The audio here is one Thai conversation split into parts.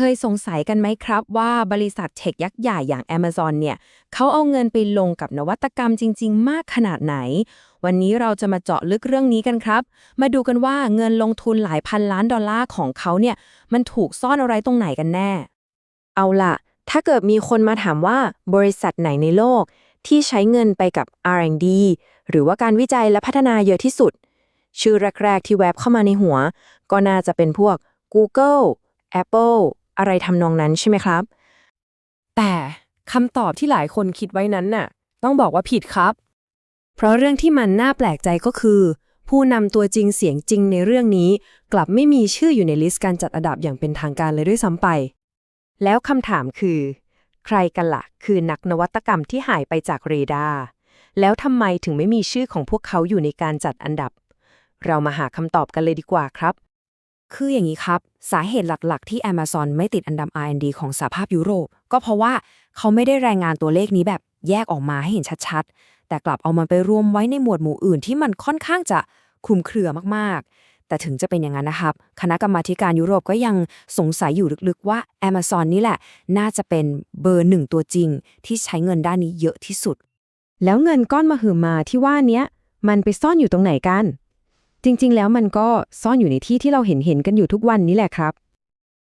เคยสงสัยกันไหมครับว่าบริษัทเทคยักษ์ใหญ่อย่าง Amazon เนี่ยเขาเอาเงินไปลงกับนวัตกรรมจริง ๆ มากขนาดไหน วันนี้เราจะมาเจาะลึกเรื่องนี้กันครับ มาดูกันว่าเงินลงทุนหลายพันล้านดอลลาร์ของเขาเนี่ยมันถูกซ่อนอะไรตรงไหนกันแน่ เอาล่ะ ถ้าเกิดมีคนมาถามว่าบริษัทไหนในโลก ที่ใช้เงินไปกับ R&D หรือว่าการวิจัยและพัฒนาเยอะที่สุด ชื่อแรก ๆ ที่แวบเข้ามาในหัว ก็น่าจะเป็นพวก Google Apple อะไรทำนองนั้นใช่ไหมครับ แต่คำตอบที่หลายคนคิดไว้นั้นน่ะ ต้องบอกว่าผิดครับ เพราะเรื่องที่มันน่าแปลกใจก็คือ ผู้นำตัวจริงเสียงจริงในเรื่องนี้ กลับไม่มีชื่ออยู่ในลิสต์การจัดอันดับอย่างเป็นทางการเลยด้วยซ้ำไป แล้วคำถามคือ ใครกันละ่ะคือนักนวัตกรรมที่หายไปจากเรดาร์แล้วทำไมถึงไม่มีชื่อของพวกเขาอยู่ในการจัดอันดับ เรามาหาคำตอบกันเลยดีกว่าครับ คืออย่างนี้ครับ สาเหตุหลักๆ ที่ Amazon ไม่ติดอันดับ R&D ของสหภาพยุโรป ก็เพราะว่าเขาไม่ได้รายงานตัวเลขนี้แบบแยกออกมาให้เห็นชัดๆ แต่กลับเอามันไปรวมไว้ในหมวดหมู่อื่นที่มันค่อนข้างจะคลุมเครือมากๆ แต่ถึงจะเป็นอย่างนั้นนะครับ คณะกรรมาธิการยุโรปก็ยังสงสัยอยู่ลึกๆว่า Amazon นี่แหละ น่าจะเป็นเบอร์หนึ่งตัวจริง ที่ใช้เงินด้านนี้เยอะที่สุด แล้วเงินก้อนมาหือมาที่ว่านี้มันไปซ่อนอยู่ตรงไหนกัน จริง ๆ แล้วมันก็ซ่อนอยู่ในที่ที่เราเห็นเห็นๆกันอยู่ทุกวันนี้แหละครับ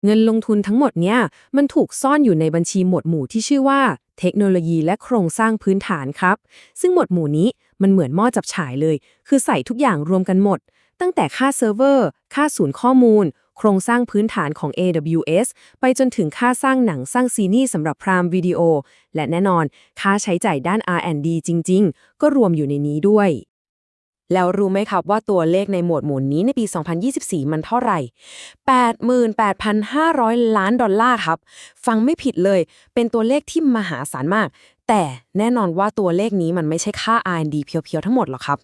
เงินลงทุนทั้งหมดเนี่ยมันถูกซ่อนอยู่ในบัญชีหมวดหมู่ที่ชื่อว่า เทคโนโลยีและโครงสร้างพื้นฐานครับ ซึ่งหมวดหมู่นี้มันเหมือนหม้อจับฉายเลย คือใส่ทุกอย่างรวมกันหมด ตั้งแต่ค่าเซิร์ฟเวอร์ ค่าศูนย์ข้อมูล โครงสร้างพื้นฐานของ AWS ไปจนถึงค่าสร้างหนังสร้างซีรีส์สำหรับพรามวิดีโอ และแน่นอน ค่าใช้จ่ายด้าน R&D จริง ๆ ก็รวมอยู่ในนี้ด้วย แล้วรู้ไหมครับว่าตัวเลขในหมวดหมู่นี้ในปี 2024 มันเท่าไหร่ 88,500 ล้านดอลลาร์ครับ ฟังไม่ผิดเลย เป็นตัวเลขที่มหาศาลมาก แต่แน่นอนว่าตัวเลขนี้มันไม่ใช่ค่า R&D เพียวๆ ทั้งหมดหรอกครับ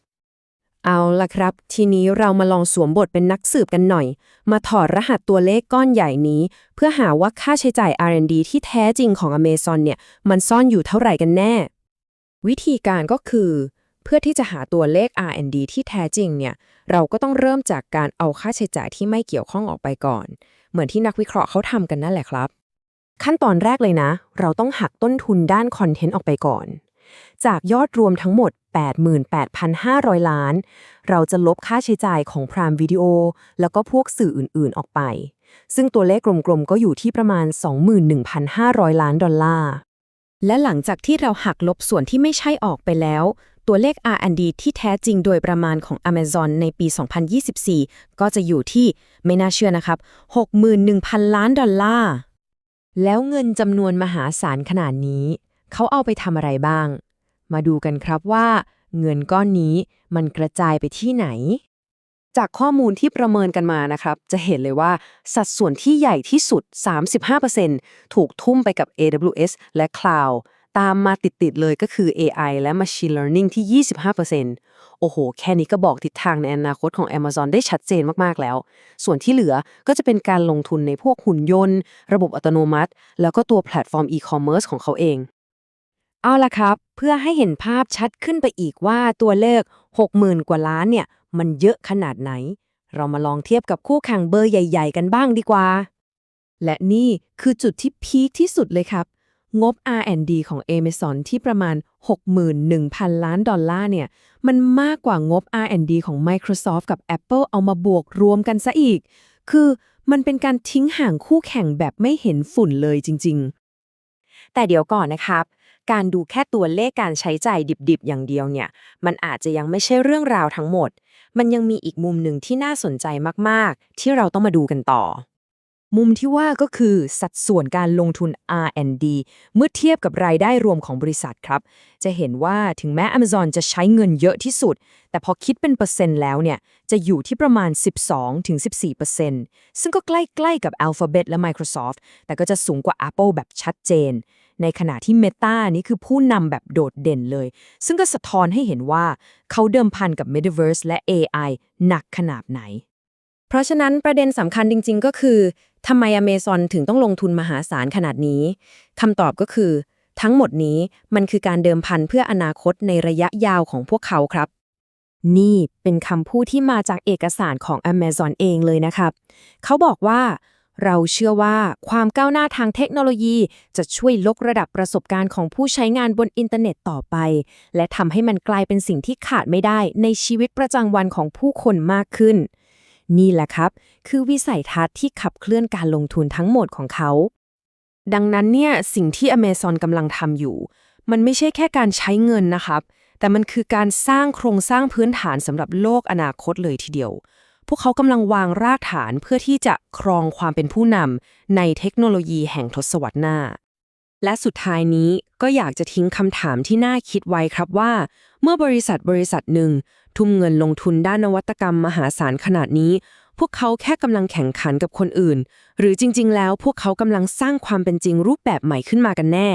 เอาล่ะครับ ทีนี้เรามาลองสวมบทเป็นนักสืบกันหน่อย มาถอดรหัสตัวเลขก้อนใหญ่นี้ เพื่อหาว่าค่าใช้จ่าย R&D ที่แท้จริงของ Amazon เนี่ย มันซ่อนอยู่เท่าไหร่กันแน่ วิธีการก็คือ เพื่อที่จะหาตัวเลข R&D ที่แท้จริงเนี่ย เราก็ต้องเริ่มจากการเอาค่าใช้จ่ายที่ไม่เกี่ยวข้องออกไปก่อน เหมือนที่นักวิเคราะห์เขาทำกันนั่นแหละครับ ขั้นตอนแรกเลยนะ เราต้องหักต้นทุนด้านคอนเทนต์ออกไปก่อน จากยอดรวมทั้งหมด 88,500 ล้าน เราจะลบค่าใช้จ่ายของพรามวิดีโอแล้วก็พวกสื่ออื่นๆออกไป ซึ่งตัวเลขกลมๆก็อยู่ที่ประมาณ 21,500 ล้านดอลลาร์และหลังจากที่เราหักลบส่วนที่ไม่ใช่ออกไปแล้ว ตัวเลข R&D ที่แท้จริงโดยประมาณของ Amazon ในปี 2024 ก็จะอยู่ที่ไม่น่าเชื่อนะครับ 61,000 ล้านดอลลาร์ แล้วเงินจำนวนมหาศาลขนาดนี้ เขาเอาไปทำอะไรบ้าง มาดูกันครับว่า เงินก้อนนี้มันกระจายไปที่ไหน จากข้อมูลที่ประเมินกันมานะครับ จะเห็นเลยว่าสัดส่วนที่ใหญ่ที่สุด 35%ถูกทุ่มไปกับ AWS และ Cloud ตามมาติด ๆ เลยก็คือ AI และ Machine Learning ที่ 25%โอ้โห แค่นี้ก็บอกทิศทางในอนาคตของ Amazon ได้ชัดเจนมาก ๆ แล้ว ส่วนที่เหลือก็จะเป็นการลงทุนในพวกหุ่นยนต์ ระบบอัตโนมัติ แล้วก็ตัวแพลตฟอร์ม e-commerce ของเขาเอง เอาละครับ เพื่อให้เห็นภาพชัดขึ้นไปอีกว่าตัวเลข 60,000 กว่าล้านเนี่ย มันเยอะขนาดไหน เรามาลองเทียบกับคู่แข่งเบอร์ใหญ่ ๆ กันบ้างดีกว่า และนี่คือจุดที่พีคที่สุดเลยครับ งบ R&D ของ Amazon ที่ประมาณ 61,000 ล้านดอลลาร์เนี่ย มันมากกว่างบ R&D ของ Microsoft กับ Apple เอามาบวกรวมกันซะอีก คือมันเป็นการทิ้งห่างคู่แข่งแบบไม่เห็นฝุ่นเลยจริง ๆ แต่เดี๋ยวก่อนนะครับ การดูแค่ตัวเลขการใช้จ่ายดิบๆ อย่างเดียวเนี่ย มันอาจจะยังไม่ใช่เรื่องราวทั้งหมด มันยังมีอีกมุมหนึ่งที่น่าสนใจมากๆ ที่เราต้องมาดูกันต่อ มุมที่ว่าก็คือสัดส่วนการลงทุน R&D เมื่อเทียบกับรายได้รวมของบริษัทครับ จะเห็นว่าถึงแม้ Amazon จะใช้เงินเยอะที่สุด แต่พอคิดเป็นเปอร์เซ็นต์แล้วเนี่ย จะอยู่ที่ประมาณ 12-14%ซึ่งก็ใกล้ๆกับ Alphabet และ Microsoft แต่ก็จะสูงกว่า Apple แบบชัดเจน ในขณะที่ Meta นี่คือผู้นำแบบโดดเด่นเลย ซึ่งก็สะท้อนให้เห็นว่าเขาเดิมพันกับ Metaverse และ AI หนักขนาดไหน เพราะฉะนั้นประเด็นสำคัญจริง ๆ ก็คือทำไม Amazon ถึงต้องลงทุนมหาศาลขนาดนี้คำตอบก็คือ ทั้งหมดนี้มันคือการเดิมพันเพื่ออนาคตในระยะยาวของพวกเขาครับ นี่เป็นคำพูดที่มาจากเอกสารของ Amazon เองเลยนะครับ เขาบอกว่า เราเชื่อว่าความก้าวหน้าทางเทคโนโลยีจะช่วยลกระดับประสบการณ์ของผู้ใช้งานบนอินเทอร์เน็ตต่อไป และทำให้มันกลายเป็นสิ่งที่ขาดไม่ได้ในชีวิตประจำวันของผู้คนมากขึ้น นี่แหละครับ คือวิสัยทัศน์ที่ขับเคลื่อนการลงทุนทั้งหมดของเขา ดังนั้นเนี่ยสิ่งที่ Amazon กำลังทำอยู่ มันไม่ใช่แค่การใช้เงินนะครับ แต่มันคือการสร้างโครงสร้างพื้นฐานสำหรับโลกอนาคตเลยทีเดียว พวกเขากำลังวางรากฐานเพื่อที่จะครองความเป็นผู้นำในเทคโนโลยีแห่งทศวรรษหน้า และสุดท้ายนี้ก็อยากจะทิ้งคำถามที่น่าคิดไว้ครับว่า เมื่อบริษัทบริษัทหนึ่ง ทุ่มเงินลงทุนด้านนวัตกรรมมหาศาลขนาดนี้ พวกเขาแค่กำลังแข่งขันกับคนอื่น หรือจริง ๆ แล้วพวกเขากำลังสร้างความเป็นจริงรูปแบบใหม่ขึ้นมากันแน่